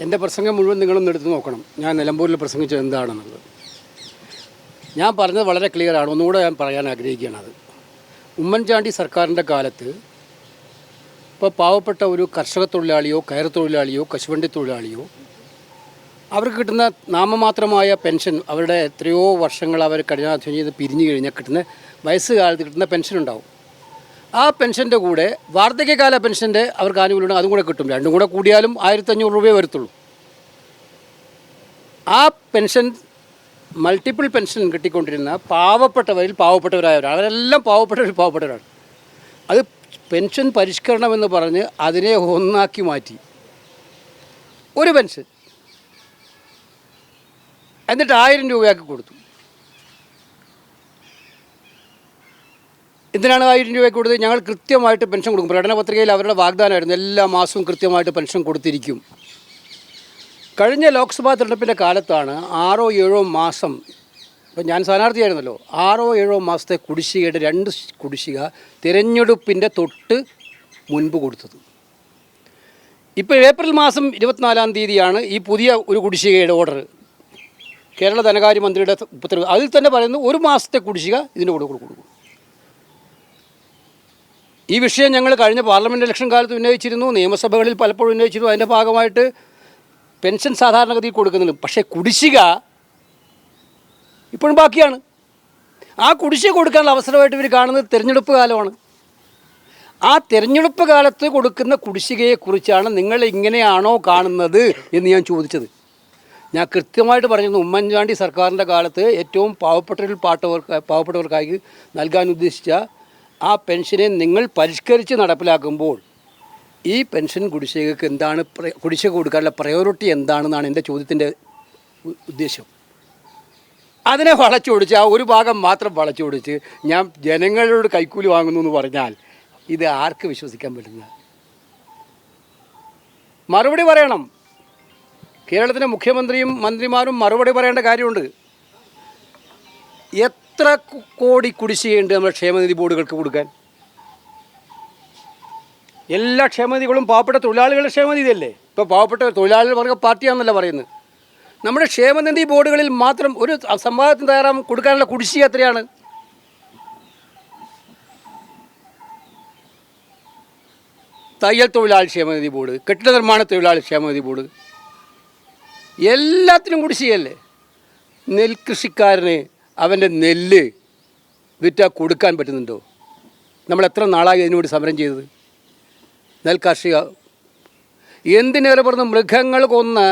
എന്റെ പ്രസംഗം മുഴുവൻ നിങ്ങളൊന്ന് എടുത്ത് നോക്കണം. ഞാൻ നിലമ്പൂരിൽ പ്രസംഗിച്ചത് എന്താണെന്നുള്ളത്. ഞാൻ പറഞ്ഞത് വളരെ ക്ലിയറാണ് ഒന്നുകൂടെ ഞാൻ പറയാൻ ആഗ്രഹിക്കുകയാണ് അത്. ഉമ്മൻചാണ്ടി സർക്കാരിന്റെ കാലത്ത് ഇപ്പോൾ പാവപ്പെട്ട ഒരു കർഷക തൊഴിലാളിയോ കയർ തൊഴിലാളിയോ കശുവണ്ടി തൊഴിലാളിയോ അവർക്ക് കിട്ടുന്ന നാമമാത്രമായ പെൻഷൻ അവരുടെ എത്രയോ വർഷങ്ങൾ അവർ കഠിനാധ്വാനം ചെയ്ത് പിരിഞ്ഞു കഴിഞ്ഞാൽ കിട്ടുന്ന വയസ്സുകാലത്ത് കിട്ടുന്ന പെൻഷൻ ഉണ്ടാവും. ആ പെൻഷന്റെ കൂടെ വാർദ്ധക്യകാല പെൻഷന്റെ അവർക്ക് ആനുകൂല്യം അതും കൂടെ കിട്ടും. രണ്ടും കൂടെ കൂടിയാലും ആയിരത്തഞ്ഞൂറ് രൂപയെ വരത്തുള്ളൂ. ആ പെൻഷൻ മൾട്ടിപ്പിൾ പെൻഷൻ കിട്ടിക്കൊണ്ടിരുന്ന പാവപ്പെട്ടവരിൽ പാവപ്പെട്ടവരായവരാണ്. അവരെല്ലാം പാവപ്പെട്ടവരിൽ പാവപ്പെട്ടവരാണ്. അത് പെൻഷൻ പരിഷ്കരണം എന്ന് പറഞ്ഞ് അതിനെ ഒന്നാക്കി മാറ്റി. ഒരു പെൻഷൻ. എന്നിട്ട് ആയിരം രൂപയാക്കി കൊടുത്തു. എന്തിനാണ് ആയിരം രൂപയ്ക്ക് കൊടുത്തത് ഞങ്ങൾ കൃത്യമായിട്ട് പെൻഷൻ കൊടുക്കും. പ്രകടന പത്രികയിൽ അവരുടെ വാഗ്ദാനമായിരുന്നു. എല്ലാ മാസവും കൃത്യമായിട്ട് പെൻഷൻ കൊടുത്തിരിക്കും. കഴിഞ്ഞ ലോക്സഭാ തെരഞ്ഞെടുപ്പിന്റെ കാലത്താണ് ആറോ ഏഴോ മാസം ഇപ്പം ഞാൻ സ്ഥാനാർത്ഥിയായിരുന്നല്ലോ ആറോ ഏഴോ മാസത്തെ കുടിശ്ശികയുടെ രണ്ട് കുടിശ്ശിക തിരഞ്ഞെടുപ്പിന്റെ തൊട്ട് മുൻപ് കൊടുത്തത്. ഇപ്പോൾ ഏപ്രിൽ മാസം ഇരുപത്തിനാലാം തീയതിയാണ് ഈ പുതിയ ഒരു കുടിശ്ശികയുടെ ഓർഡർ. കേരള ധനകാര്യമന്ത്രിയുടെ ഉത്തരവ്. അതിൽ തന്നെ പറയുന്നു ഒരു മാസത്തെ കുടിശ്ശിക ഇതിന്റെ കൂടെ കൊടുക്കും. ഈ വിഷയം ഞങ്ങൾ കഴിഞ്ഞ പാർലമെന്റ് ഇലക്ഷൻ കാലത്ത് ഉന്നയിച്ചിരുന്നു. നിയമസഭകളിൽ പലപ്പോഴും ഉന്നയിച്ചിരുന്നു. അതിന്റെ ഭാഗമായിട്ട് പെൻഷൻ സാധാരണഗതിയിൽ കൊടുക്കുന്നുണ്ട്. പക്ഷേ കുടിശ്ശിക ഇപ്പോഴും ബാക്കിയാണ്. ആ കുടിശ്ശിക കൊടുക്കാനുള്ള അവസരമായിട്ട് ഇവർ കാണുന്നത് തിരഞ്ഞെടുപ്പ് കാലമാണ്. ആ തിരഞ്ഞെടുപ്പ് കാലത്ത് കൊടുക്കുന്ന കുടിശ്ശികയെക്കുറിച്ചാണ് നിങ്ങൾ ഇങ്ങനെയാണോ കാണുന്നത് എന്ന് ഞാൻ ചോദിച്ചത്. ഞാൻ കൃത്യമായിട്ട് പറഞ്ഞിരുന്നു ഉമ്മൻചാണ്ടി സർക്കാരിന്റെ കാലത്ത് ഏറ്റവും പാവപ്പെട്ടവരിൽ പാട്ടവർക്ക് പാവപ്പെട്ടവർക്കായി നൽകാൻ ഉദ്ദേശിച്ച ആ പെൻഷനെ നിങ്ങൾ പരിഷ്കരിച്ച് നടപ്പിലാക്കുമ്പോൾ ഈ പെൻഷൻ കുടിശ്ശികക്ക് എന്താണ് കുടിശ്ശിക കൊടുക്കാനുള്ള പ്രയോറിറ്റി എന്താണെന്നാണ് എന്റെ ചോദ്യത്തിന്റെ ഉദ്ദേശം. അതിനെ വളച്ചൊടിച്ച് ആ ഒരു ഭാഗം മാത്രം വളച്ചൊടിച്ച് ഞാൻ ജനങ്ങളോട് കൈക്കൂലി വാങ്ങുന്നു എന്ന് പറഞ്ഞാൽ ഇത് ആർക്ക് വിശ്വസിക്കാൻ പറ്റുന്ന? മറുപടി പറയണം. കേരളത്തിലെ മുഖ്യമന്ത്രിയും മന്ത്രിമാരും മറുപടി പറയേണ്ട കാര്യമുണ്ട്. എത്ര കോടി കുടിശ്ശികയുണ്ട് നമ്മുടെ ക്ഷേമനിധി ബോർഡുകൾക്ക് കൊടുക്കാൻ? എല്ലാ ക്ഷേമനിധികളും പാവപ്പെട്ട തൊഴിലാളികളുടെ ക്ഷേമനിധി അല്ലേ ഇപ്പോൾ പാവപ്പെട്ട തൊഴിലാളികൾ വർഗ പാർട്ടിയാണെന്നല്ല പറയുന്നത്. നമ്മുടെ ക്ഷേമനിധി ബോർഡുകളിൽ മാത്രം ഒരു സംവാദത്തിന് തയ്യാറാകും കൊടുക്കാനുള്ള കുടിശ്ശിക എത്രയാണ്? തയ്യൽ തൊഴിലാളി ക്ഷേമനിധി ബോർഡ് കെട്ടിട നിർമ്മാണ തൊഴിലാളി ക്ഷേമനിധി ബോർഡ്. എല്ലാത്തിനും കുടിശ്ശികയല്ലേ? നെൽകൃഷിക്കാരന് അവന്റെ നെല്ല് വിറ്റാൽ കൊടുക്കാൻ പറ്റുന്നുണ്ടോ? നമ്മൾ എത്ര നാളായി അതിനുവേണ്ടി സമരം ചെയ്തത്? നെൽകാർഷിക എന്തിനേറെ പറഞ്ഞ് മൃഗങ്ങൾ കൊന്ന്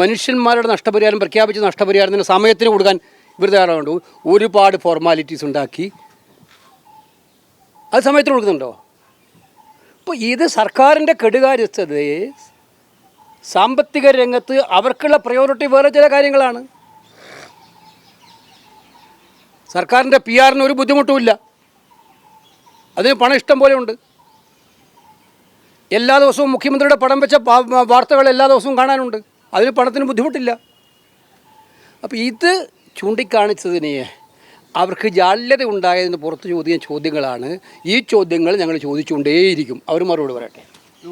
മനുഷ്യന്മാരുടെ നഷ്ടപരിഹാരം പ്രഖ്യാപിച്ച നഷ്ടപരിഹാരത്തിന് സമയത്തിന് കൊടുക്കാൻ ഇവർ തയ്യാറാവുണ്ട് ഒരുപാട് ഫോർമാലിറ്റീസ് ഉണ്ടാക്കി. അത് സമയത്തിന് കൊടുക്കുന്നുണ്ടോ? അപ്പോൾ ഇത് സർക്കാരിന്റെ കെടുകാര്യസ്ഥതയെ സാമ്പത്തിക രംഗത്ത് അവർക്കുള്ള പ്രയോറിറ്റി വേറെ ചില കാര്യങ്ങളാണ്. സർക്കാരിന്റെ പി ആറിന് ഒരു ബുദ്ധിമുട്ടുമില്ല അതിന് പണം ഇഷ്ടം പോലെ ഉണ്ട്. എല്ലാ ദിവസവും മുഖ്യമന്ത്രിയുടെ പടം വെച്ച വാർത്തകൾ എല്ലാ ദിവസവും കാണാനുണ്ട്. അതിന് പണത്തിന് ബുദ്ധിമുട്ടില്ല. അപ്പോൾ ഇത് ചൂണ്ടിക്കാണിച്ചതിനെ അവർക്ക് ജാള്യത ഉണ്ടായതിന് പുറത്ത് ചോദിക്കുന്ന ചോദ്യങ്ങളാണ്. ഈ ചോദ്യങ്ങൾ ഞങ്ങൾ ചോദിച്ചുകൊണ്ടേയിരിക്കും. അവർ മറുപടി പറയട്ടെ.